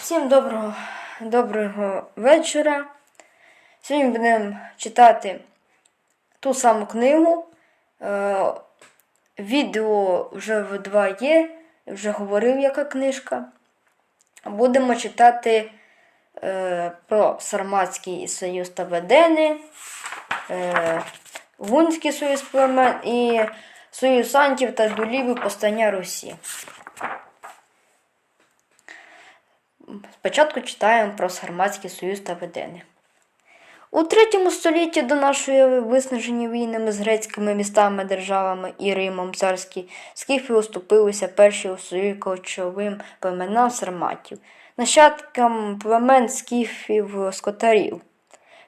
Всім доброго, доброго вечора. Сьогодні будемо читати ту саму книгу. Е, відео вже в два є, вже говорив, яка книжка. Будемо читати е, про Сарматський союз та Ведени, е, Гунський союз племен і Союз Сантів та Дулівів повстання Русі. Спочатку читаємо про Сарматський союз та Ведени. У третьому столітті до нашої виснажені війнами з грецькими містами, державами і Римом царські скіфи уступилися перші у свої кочовим племенам сарматів, нащадкам племен скіфів скотарів.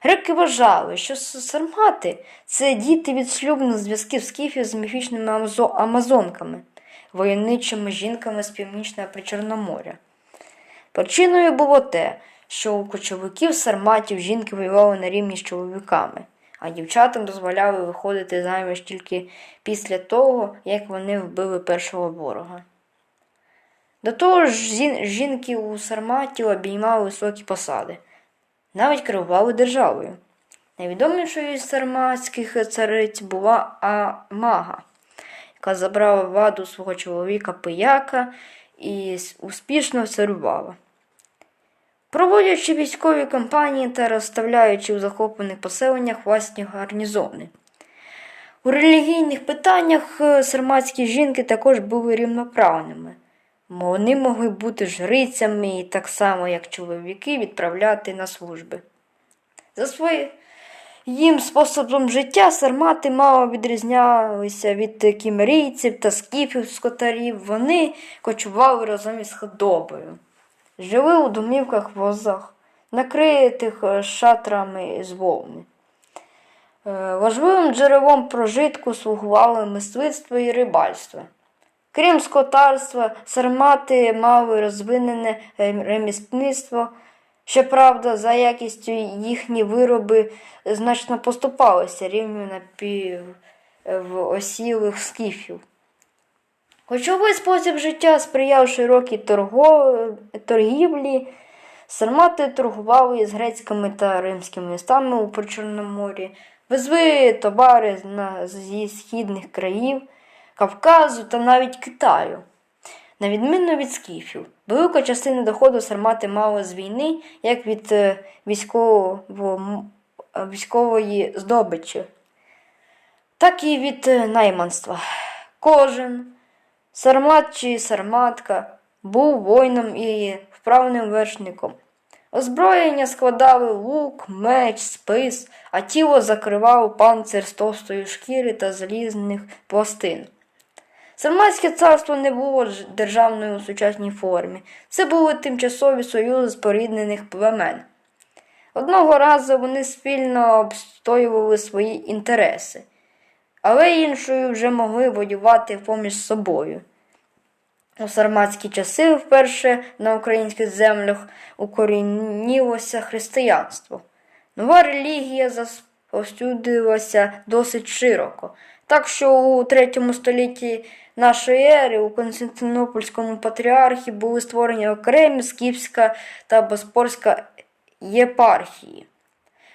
Греки вважали, що сармати це діти від шлюбних зв'язків скіфів з міфічними амазонками, воєнничими жінками з північного Причорноморя. Причиною було те, що у кочовиків сарматів жінки воювали на рівні з чоловіками, а дівчатам дозволяли виходити заміж тільки після того, як вони вбили першого ворога. До того ж, жінки у сарматів обіймали високі посади, навіть керували державою. Найвідомішою із сарматських цариць була Амага, яка забрала владу свого чоловіка пияка і успішно царювала. Проводячи військові кампанії та розставляючи у захоплених поселеннях власні гарнізони. У релігійних питаннях е, сарматські жінки також були рівноправними. Вони могли бути жрицями і так само, як чоловіки, відправляти на служби. За своїм способом життя сармати мало відрізнялися від кімерійців та скіфів скотарів. Вони кочували разом із худобою. Жили у домівках возах, накритих е, шатрами з вовни. Е, Важливим джерелом прожитку слугували мисливство і рибальство. Крім скотарства, сармати мали розвинене е, ремісництво. Щоправда, за якістю їхні вироби значно поступалися рівню напівосілих скіфів. Кочовий спосіб життя сприяв широкій торго... торгівлі. Сармати торгували із грецькими та римськими містами у Причорноморі, везли товари зі східних країв, Кавказу та навіть Китаю. На відміну від скіфів, велика частина доходу сармати мали з війни, як від е, військово... е, військової здобичі, так і від е, найманства. Кожен Сармат чи сарматка був воїном і вправним вершником. Озброєння складали лук, меч, спис, а тіло закривав панцир з товстої шкіри та залізних пластин. Сарматське царство не було державною у сучасній формі. Це були тимчасові союзи споріднених племен. Одного разу вони спільно обстоювали свої інтереси але іншою вже могли воювати поміж собою. У сарматські часи вперше на українських землях укорінілося християнство. Нова релігія розповсюдилася досить широко, так що у третьому столітті нашої ери у Константинопольському патріархі були створені окремі скіфська та боспорська єпархії.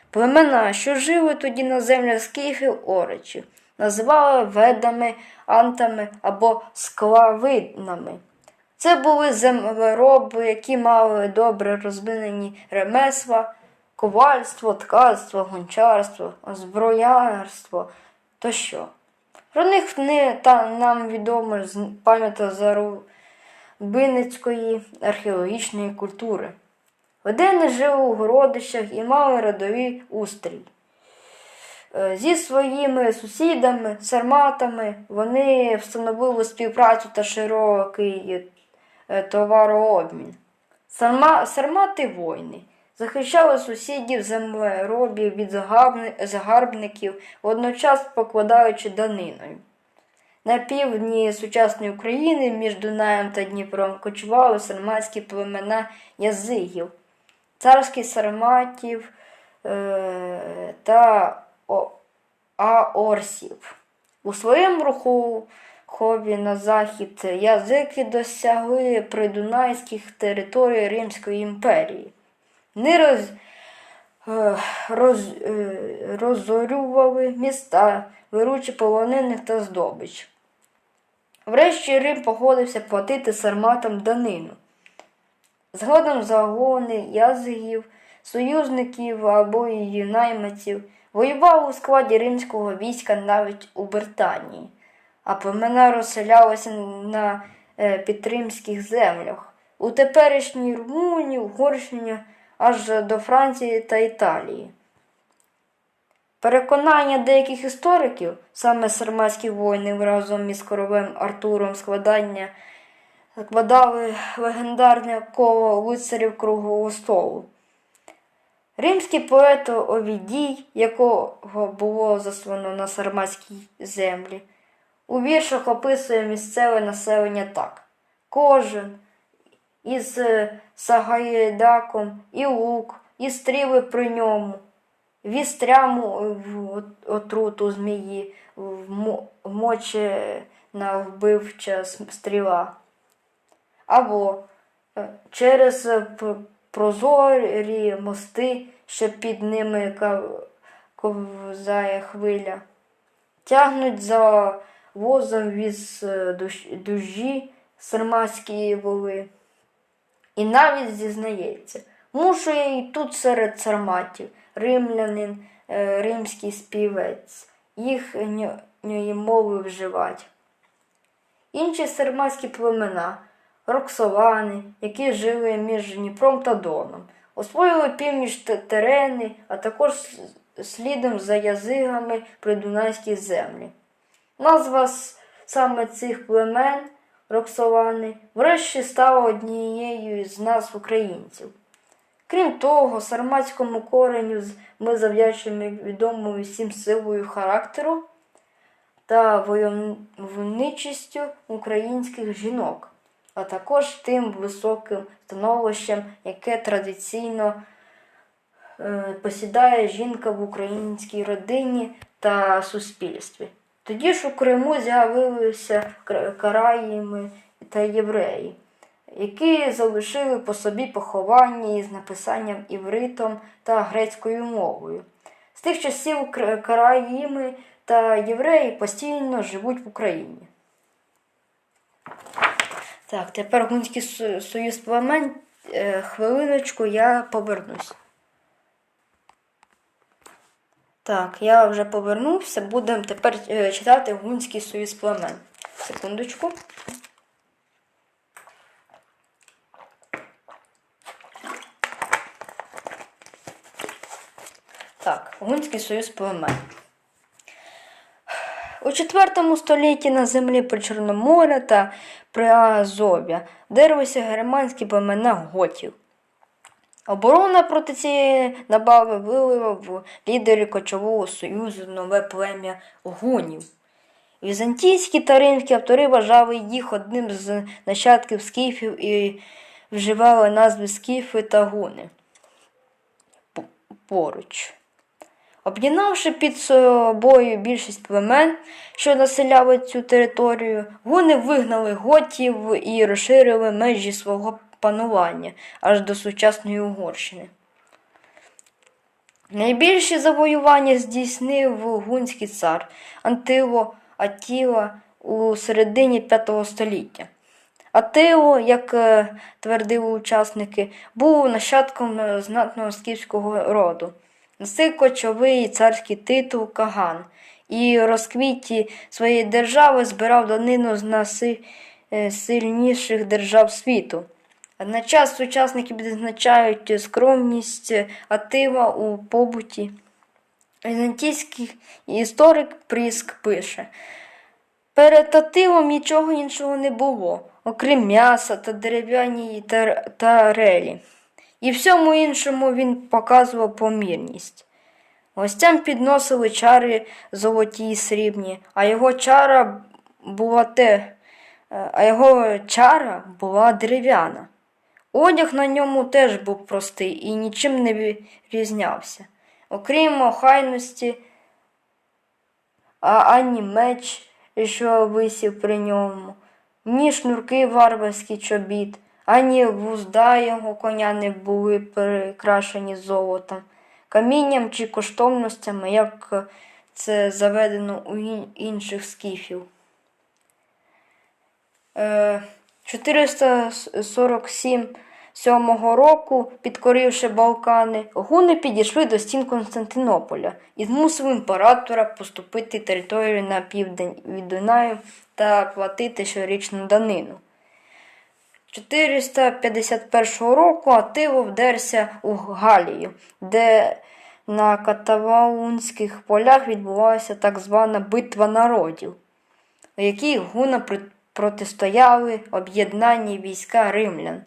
Племена, що жили тоді на землях скіфів оречів, називали ведами, антами або склавинами. Це були землероби, які мали добре розвинені ремесла, ковальство, ткацтво, гончарство, зброярство тощо. Про них не та нам відомо з пам'ята Зарубиницької археологічної культури. Ведени жили у городищах і мали родовий устрій. Е, Зі своїми сусідами, сарматами вони встановили співпрацю та широкий е, товарообмін. Сарма, сармати воїни захищали сусідів землеробів від загарбників, водночас покладаючи даниною. На півдні сучасної України між Дунаєм та Дніпром кочували сарматські племена язигів, царських сарматів е, та аорсів. У своєму руху хові на захід, язики досягли придунайських територій Римської імперії. Вони роз, е, роз, е, розорювали міста, беручи полонених та здобич. Врешті Рим погодився платити сарматам данину. Згодом загони язигів, союзників або її найманців воювали у складі римського війська навіть у Британії, а племена розселялися на е, підримських землях у теперішній Румунії, Угорщині аж до Франції та Італії. Переконання деяких істориків, саме сарматські воїни разом із королем Артуром складання складали легендарне коло лицарів Круглого столу. Римський поет Овідій, якого було заслано на сарматській землі, у віршах описує місцеве населення так: кожен із е, сагайдаком, і лук, і стріли при ньому, вістряму в отруту змії, вмо- вмоче на вбивча стріла. Або е, через прозорі мости, що під ними ковзає хвиля, тягнуть за возом віз е, дужі сарматські воли. І навіть зізнається, мушу я і тут серед сарматів, римлянин, е, римський співець, їхньої мови вживать. Інші сарматські племена, роксолани, які жили між Дніпром та Доном, освоїли північ терени, а також слідом за язигами придунайські землі. Назва саме цих племен Роксолани врешті стала однією з назв українців. Крім того, сарматському кореню ми завдячуємо відомою всім силою характеру та войовничістю українських жінок, а також тим високим становищем, яке традиційно е, посідає жінка в українській родині та суспільстві. Тоді ж у Криму з'явилися караїми та євреї, які залишили по собі поховання із написанням івритом та грецькою мовою. З тих часів караїми та євреї постійно живуть в Україні. Так, тепер Гунський союз племен. Е, Хвилиночку я повернусь. Так, я вже повернувся. Будемо тепер е, читати Гунський союз племен. Секундочку. Так, Гунський союз племен. У IV столітті на землі при Чорноморя та Приазов'я дерлися германські племена готів. Оборона проти цієї набави вилила в лідері кочового союзу нове плем'я гунів. Візантійські та римські автори вважали їх одним з нащадків скіфів і вживали назви скіфи та гуни поруч. Об'єднавши під собою більшість племен, що населяли цю територію, гуни вигнали готів і розширили межі свого панування аж до сучасної Угорщини. Найбільші завоювання здійснив гунський цар Антило Атіла у середині V століття. Атило, як е, твердили учасники, був нащадком знатного скіфського роду. Носив кочовий царський титул Каган і розквіті своєї держави збирав данину з найсильніших держав світу. Одночас сучасники відзначають скромність Атила у побуті. Візантійський історик Пріск пише: Перед Атилом нічого іншого не було, окрім м'яса та дерев'яні тар- тарелі. І всьому іншому він показував помірність. Гостям підносили чари золоті й срібні, а його чара була те, е, а його чара була дерев'яна. Одяг на ньому теж був простий і нічим не відрізнявся. Окрім охайності, а ані меч, що висів при ньому, ні шнурки варварські чобіт, ані вузда його коня не були прикрашені золотом, камінням чи коштовностями, як це заведено у інших скіфів. Е, 447 сьомого року, підкоривши Балкани, гуни підійшли до стін Константинополя і змусили імператора поступити територію на південь від Дунаю та платити щорічну данину. 451 року Атило вдерся у Галію, де на катаваунських полях відбувалася так звана битва народів, у якій гуна протистояли об'єднані війська римлян,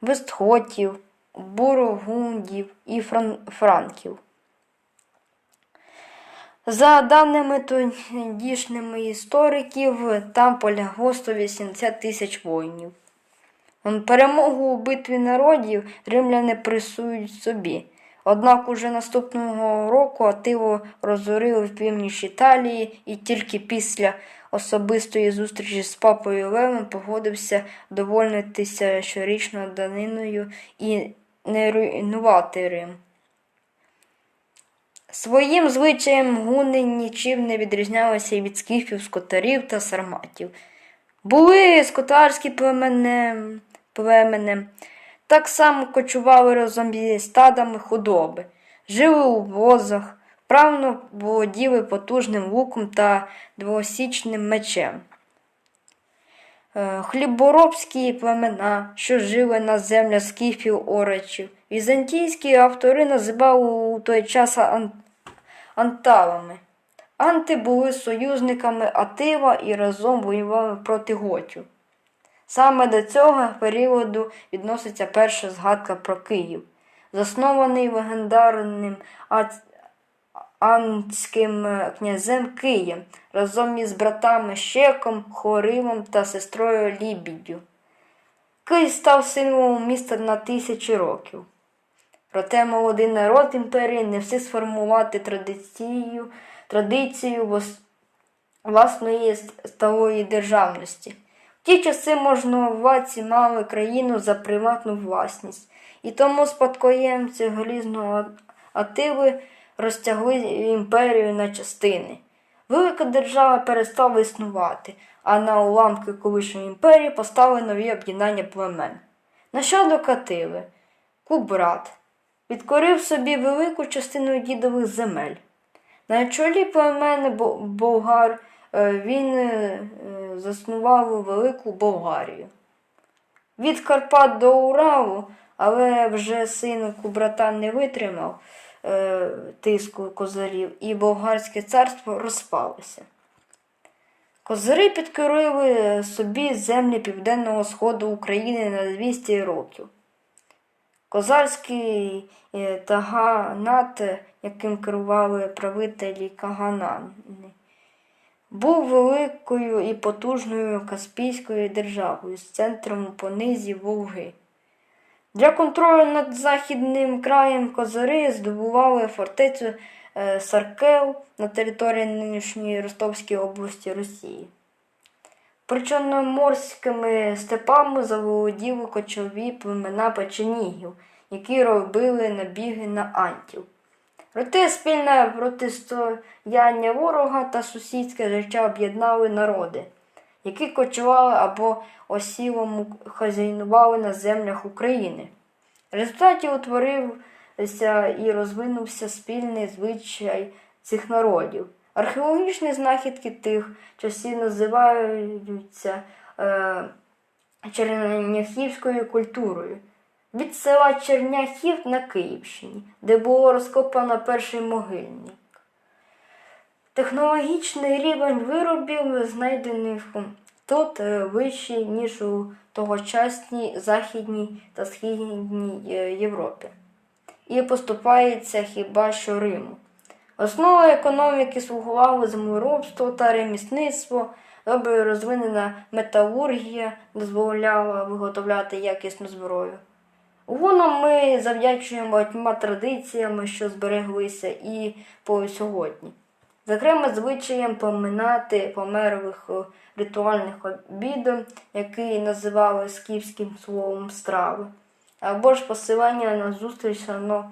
вестготів, бургундів і фран- франків. За даними тодішніми істориків, там полягло 180 тисяч воїнів. Перемогу у битві народів римляни присують собі. Однак уже наступного року Атило розорили в північ Італії і тільки після особистої зустрічі з папою Левом погодився довольнитися щорічною даниною і не руйнувати Рим. Своїм звичаєм гуни нічим не відрізнялися від скіфів, скотарів та сарматів. Були скотарські племенем, племенем, так само кочували разом зі стадами худоби, жили у возах, вправно володіли потужним луком та двосічним мечем. Е, Хліборобські племена, що жили на землях скіфів орачів. Візантійські автори називали у той час ан- анталами. Анти були союзниками Атила і разом воювали проти готів. Саме до цього періоду відноситься перша згадка про Київ, заснований легендарним антським е, князем Києм разом із братами Щеком, Хоривом та сестрою Лібіддю. Київ став символом міста на тисячі років. Проте молодий народ імперії не встиг сформувати традицію, традицію власної сталої державності. Ті часи можновладці мали країну за приватну власність, і тому спадкоємці голізного Атили розтягли імперію на частини. Велика держава перестала існувати, а на уламки колишньої імперії постали нові об'єднання племен. Нащадок Атили, Кубрат, підкорив собі велику частину дідових земель. На чолі племени Бо- болгар е, він е, заснував велику Болгарію. Від Карпат до Уралу, але вже син Кубрата не витримав е, тиску козарів, і болгарське царство розпалося. Козари підкорили собі землі південного сходу України на 200 років. Козарський е, таганат, яким керували правителі Каганани, був великою і потужною Каспійською державою з центром у понизі Волги. Для контролю над західним краєм козари здобували фортецю е, Саркел на території нинішньої Ростовської області Росії. Причорноморськими степами заволоділи кочові племена печенігів, які робили набіги на антів. Проте спільне протистояння ворога та сусідське життя об'єднали народи, які кочували або осілому хазяйнували на землях України. В результаті утворився і розвинувся спільний звичай цих народів. Археологічні знахідки тих часів називаються е, черняхівською культурою. Від села Черняхів на Київщині, де було розкопано перший могильник. Технологічний рівень виробів, знайдених тут, е, вищий, ніж у тогочасній Західній та Східній е, Європі, і поступається хіба що Риму. Основою економіки слугувало землеробство та ремісництво, добре розвинена металургія дозволяла виготовляти якісну зброю. Гунам ми завдячуємо багатьма традиціями, що збереглися і по сьогодні. Зокрема, звичаєм поминати померлих ритуальних обідом, який називали скіфським словом страви, або ж посилання на зустріч е,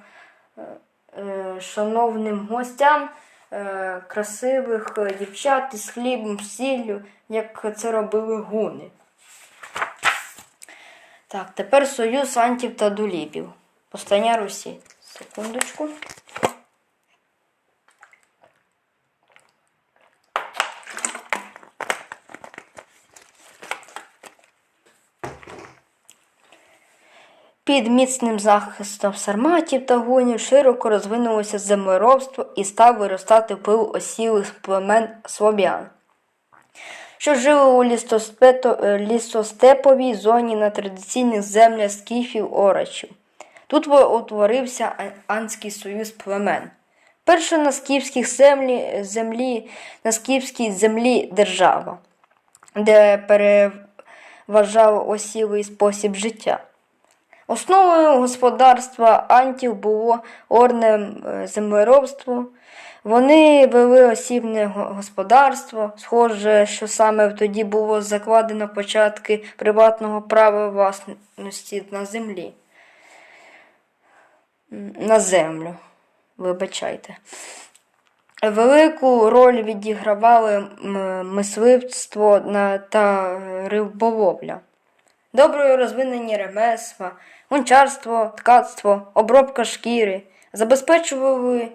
е, шановним гостям е, красивих е, дівчат із хлібом, сіллю, як це робили гуни. Так, тепер союз антів та дулібів. Повстання Русі. Секундочку. Під міцним захистом сарматів та гунів широко розвинулося землеробство і став виростати вплив осілих племен слов'ян, що жили у е, лісостеповій зоні на традиційних землях скіфів орачів. Тут утворився Анський союз племен. Перша на скіфських землі, землі, на скіфській землі держава, де переважав осілий спосіб життя. Основою господарства антів було орне е, землеробство. Вони вели осібне господарство. Схоже, що саме тоді було закладено початки приватного права власності на землі. На землю. Вибачайте. Велику роль відігравали мисливство та риболовля. Добре розвинені ремесла, гончарство, ткацтво, обробка шкіри забезпечували е,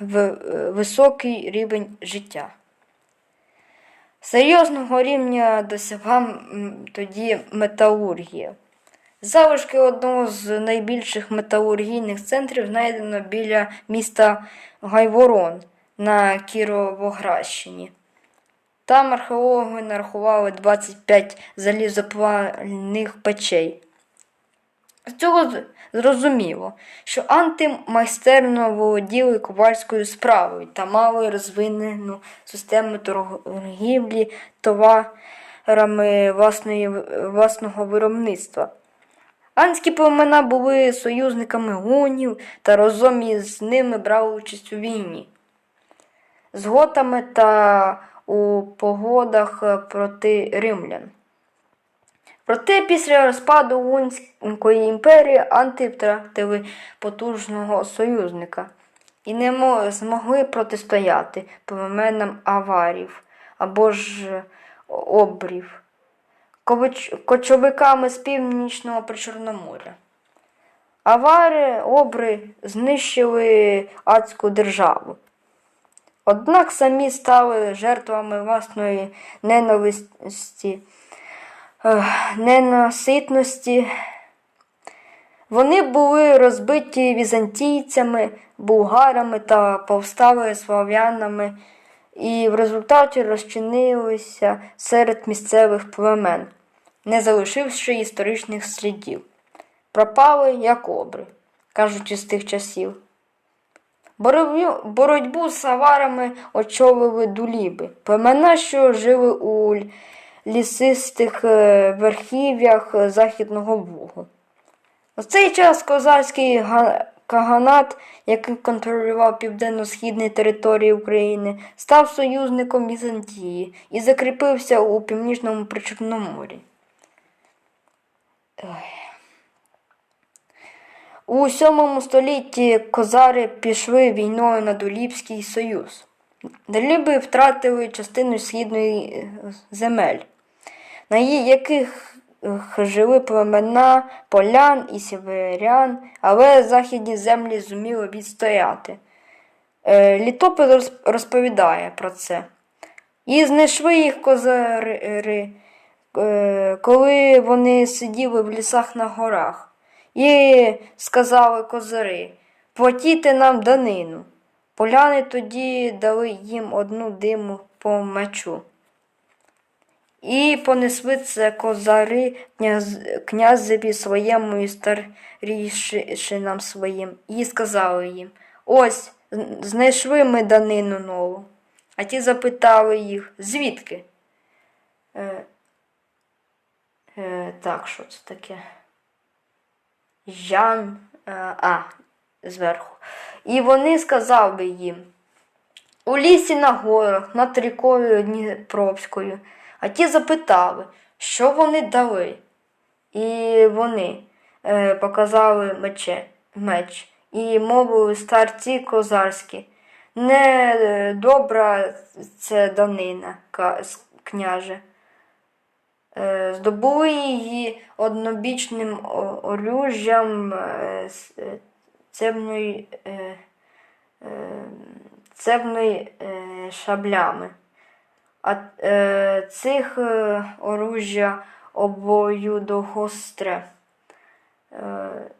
в, е, високий рівень життя. Серйозного рівня досягла м, тоді металургія. Залишки одного з найбільших металургійних центрів знайдено біля міста Гайворон на Кіровоградщині. Там археологи нарахували 25 залізоплавних печей. З цього зрозуміло, що анти майстерно володіли ковальською справою та мали розвинену систему торгівлі товарами власної, власного виробництва. Анські племена були союзниками гунів та разом із ними брали участь у війні з готами та у погодах проти римлян. Проте після розпаду Гунської імперії анти втратили потужного союзника і не змогли протистояти племенам аварів або ж обрів, кочовиками з північного причорноморя. Авари, обри знищили адську державу. Однак самі стали жертвами власної ненависті, ненаситності. Вони були розбиті візантійцями, булгарами та повстали слав'янами і в результаті розчинилися серед місцевих племен, не залишивши історичних слідів. Пропали як обри, кажучи з тих часів. Боротьбу, з саварами очолили дуліби, племена, що жили у лісистих е, верхів'ях е, Західного Бугу. У цей час козацький каганат, який контролював південно-східні території України, став союзником Візантії і закріпився у північному Причорноморі. У VII столітті козари пішли війною на Долібський союз. Доліби втратили частину східної е, земель, на яких жили племена полян і сіверян, але західні землі зуміли відстояти. Е, Літопис розповідає про це. І знайшли їх козари, е, коли вони сиділи в лісах на горах. І сказали козари, платіте нам данину. Поляни тоді дали їм одну диму по мечу. І понесли це козари княз, князеві своєму і старішинам своїм, і сказали їм: Ось, знайшли ми данину нову. А ті запитали їх, звідки? Е, е, так, що це таке? Жан, е, а, зверху. І вони сказали їм, у лісі на горах, над рікою Дніпровською. А ті запитали, що вони дали. І вони е, показали мече, меч і мовили старці козарські. Не е, добра це данина, княже. Е, Здобули її однобічним оружжям е, е, цебної, е, е, цебної е, шаблями. А е, цих е, оружжя обоюдогостре. Е, е,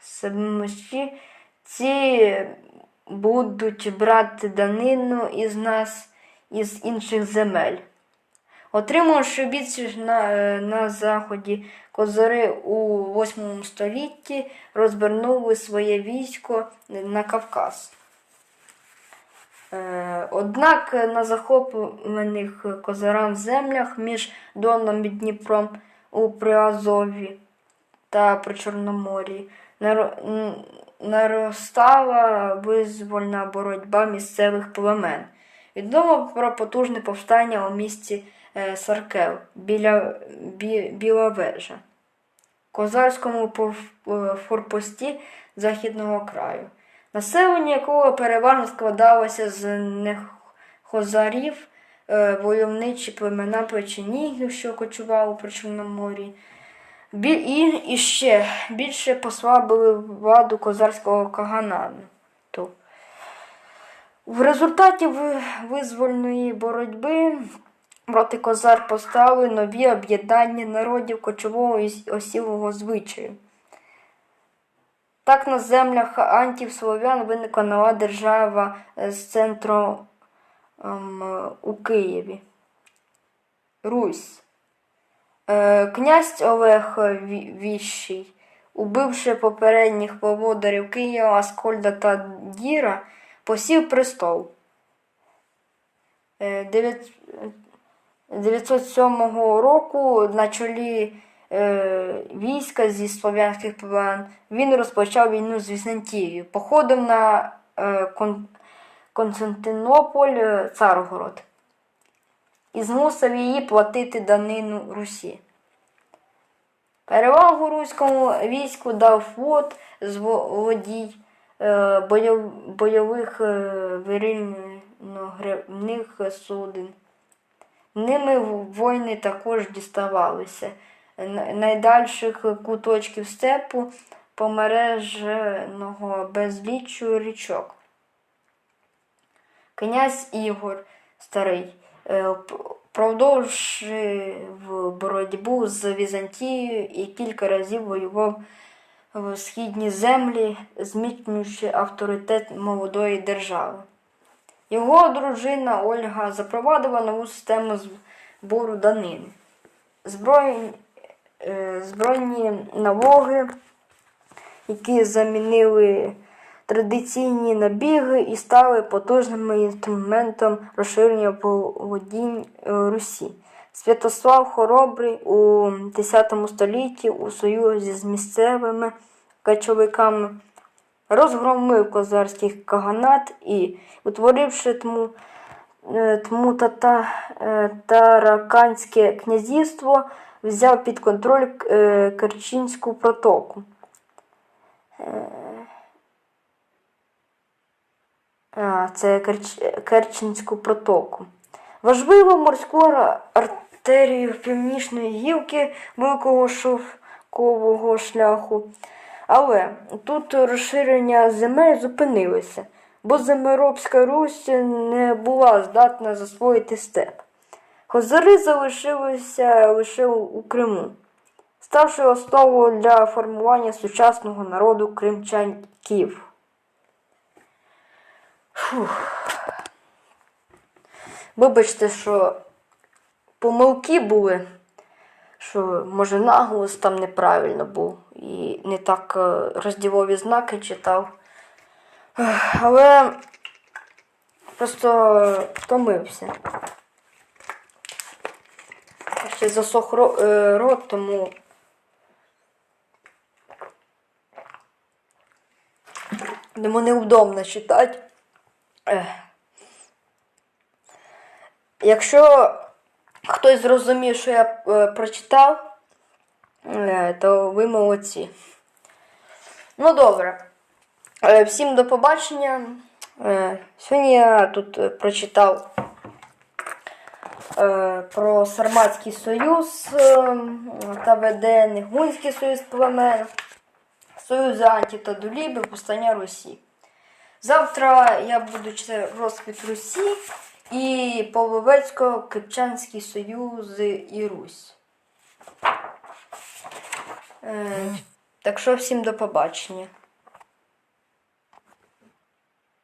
Семимощі ці будуть брати данину із нас із інших земель. Отримавши відсіч на, е, на заході, козари у 8 столітті розвернули своє військо на Кавказ. Е, Однак на захоплених козарам землях між Доном і Дніпром у Приазові та Причорномор'ї наро- наростала визвольна боротьба місцевих племен. Відомо про потужне повстання у місті Саркел біля бі, Біла вежа, козарському е, форпості західного краю, населення якого переважно складалося з нехозарів, е, войовничі племена печенігів, що кочували при Чорноморі. Бі- І, і ще більше послабили владу козарського каганату. В результаті визвольної боротьби проти козар постали нові об'єднання народів кочового і осілого звичаю. Так на землях антівслов'ян виникла нова держава е, з центром ем, у Києві. Русь. Е, Князь Олег Віщий, убивши попередніх володарів Києва Аскольда та Діра, посів престол. Е, 907 року на чолі е, війська зі слов'янських племен він розпочав війну з Візантією, походив на е, Кон- Константинополь, е, Царгород і змусив її платити данину Русі. Перевагу руському війську дав флот з во- водій е, бойов, бойових е, вирильно-гребних суден. Ними воїни також діставалися найдальших куточків степу, помереженого безліччю річок. Князь Ігор Старий е, продовжив боротьбу з Візантією і кілька разів воював в східні землі, зміцнюючи авторитет молодої держави. Його дружина Ольга запровадила нову систему збору данини. Збройні, е, збройні налоги, які замінили традиційні набіги і стали потужним інструментом розширення володінь е, Русі. Святослав Хоробрий у X столітті у союзі з місцевими кочовиками розгромив козарський каганат і, утворивши тму, е, тму тата, е, Тараканське князівство, взяв під контроль е, Керченську протоку. А, це Керч... Керченську протоку. Важливу морську ар- артерію північної гілки Великого шовкового шляху. Але тут розширення земель зупинилося, бо Земеробська Русь не була здатна засвоїти степ. Хозари залишилися лише у Криму, ставши основою для формування сучасного народу кримчанків. Фух. Вибачте, що помилки були, що може наголос там неправильно був і не так е, розділові знаки читав. Але просто втомився. Ще засох е, рот, тому. Тому неудобно читати. Якщо хтось зрозумів, що я е, прочитав, е, то ви молодці. Ну добре. Е, Всім до побачення. Е, Сьогодні я тут е, прочитав е, про Сарматський союз е, та ВДН, Гунський союз племен, Союзи Анті та Дуліби, Русі. Завтра я буду читати розквіт Русі і Половецько-Кипчанський союз і Русь. Е, так що всім до побачення.